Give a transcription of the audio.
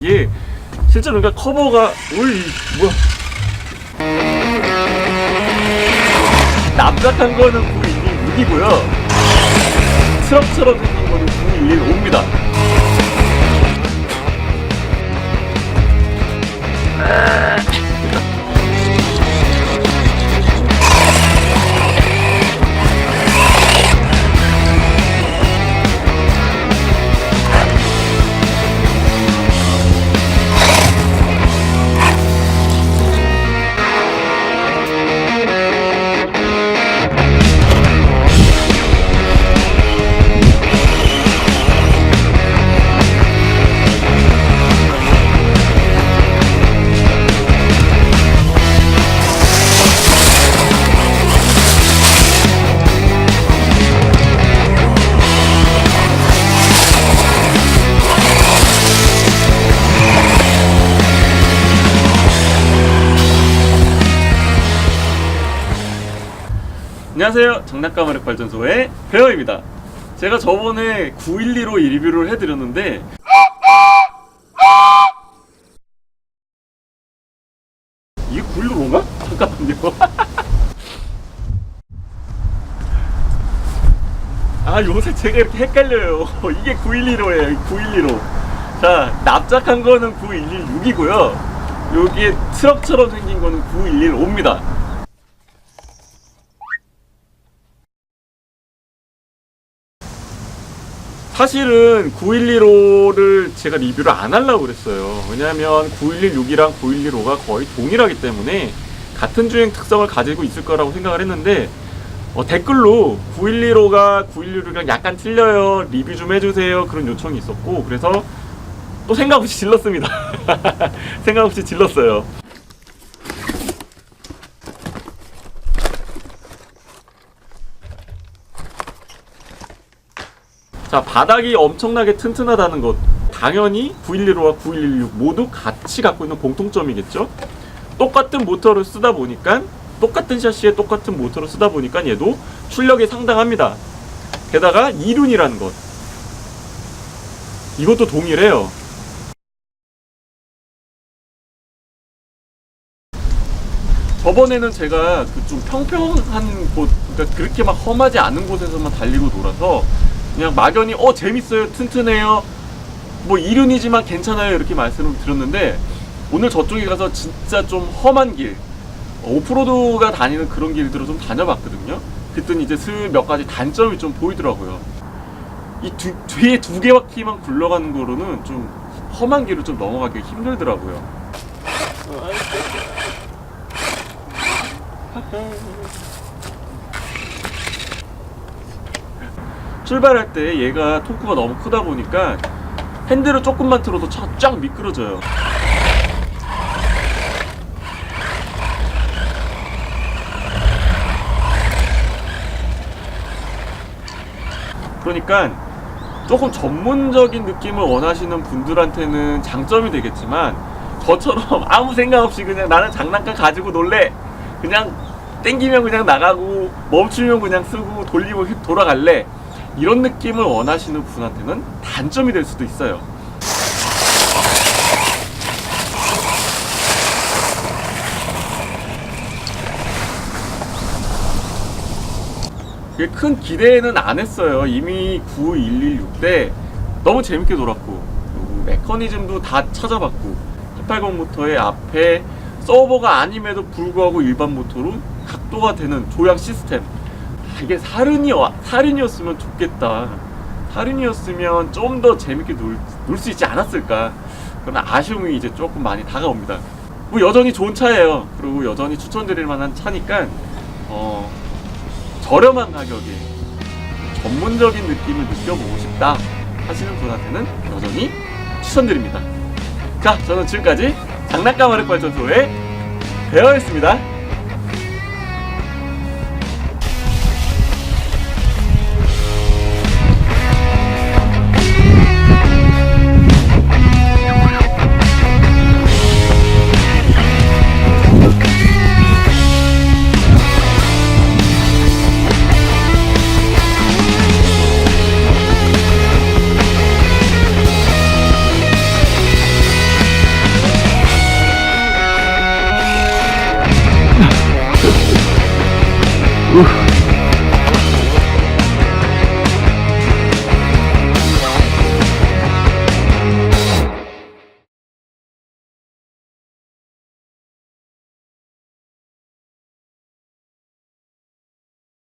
이게 실제로 그러니까 커버가 올 뭐야. 납작한 거는 9116이고요. 트럭처럼 생긴 거는 9115입니다 안녕하세요. 장난감 화력 발전소의 배어입니다. 제가 저번에 912로 리뷰를 해드렸는데 이게 915인가? 잠깐만요. 아 요새 제가 이렇게 헷갈려요. 이게 911호예요 911호 자 납작한 거는 9116이고요. 여기에 트럭처럼 생긴 거는 9115입니다 사실은 9115를 제가 리뷰를 안 하려고 그랬어요. 왜냐하면 9116이랑 9115가 거의 동일하기 때문에 같은 주행 특성을 가지고 있을 거라고 생각을 했는데 어, 댓글로 9115가 9116이랑 약간 틀려요. 리뷰 좀 해주세요. 그런 요청이 있었고 그래서 또 생각 없이 질렀습니다. 생각 없이 질렀어요. 자 바닥이 엄청나게 튼튼하다는 것. 당연히 9115와 9116 모두 같이 갖고 있는 공통점이겠죠? 똑같은 모터를 쓰다 보니까 똑같은 샤시에 똑같은 모터를 쓰다 보니까 얘도 출력이 상당합니다. 게다가 이륜이라는 것. 이것도 동일해요. 저번에는 제가 그 좀 평평한 곳, 그러니까 그렇게 막 험하지 않은 곳에서만 달리고 놀아서 그냥 막연히 어 재밌어요, 튼튼해요, 뭐 이륜이지만 괜찮아요 이렇게 말씀을 드렸는데 오늘 저쪽에 가서 진짜 좀 험한 길, 어, 오프로드가 다니는 그런 길들을 좀 다녀봤거든요. 그랬더니 이제 슬 몇 가지 단점이 좀 보이더라고요. 이 두, 뒤에 두 개 바퀴만 굴러가는 거로는 좀 험한 길을 좀 넘어가기 힘들더라고요. 출발할 때 얘가 토크가 너무 크다 보니까 핸들을 조금만 틀어도 차쫙 미끄러져요. 그러니까 조금 전문적인 느낌을 원하시는 분들한테는 장점이 되겠지만 저처럼 아무 생각 없이 그냥 나는 장난감 가지고 놀래 그냥 땡기면 그냥 나가고 멈추면 그냥 쓰고 돌리고 돌아갈래 이런 느낌을 원하시는 분한테는 단점이 될 수도 있어요. 큰 기대는 안 했어요. 이미 9116 때 너무 재밌게 놀았고 메커니즘도 다 찾아봤고 880 모터의 앞에 서버가 아님에도 불구하고 일반 모터로 각도가 되는 조향 시스템 아, 이게 사륜이 사륜이었으면 좋겠다. 사륜이었으면 좀 더 재밌게 놀 수 있지 않았을까. 그런 아쉬움이 이제 조금 많이 다가옵니다. 뭐 여전히 좋은 차예요. 그리고 여전히 추천드릴 만한 차니까 어, 저렴한 가격에 전문적인 느낌을 느껴보고 싶다 하시는 분한테는 여전히 추천드립니다. 자, 저는 지금까지 장난감 화력 발전소의 배어였습니다. Ooh.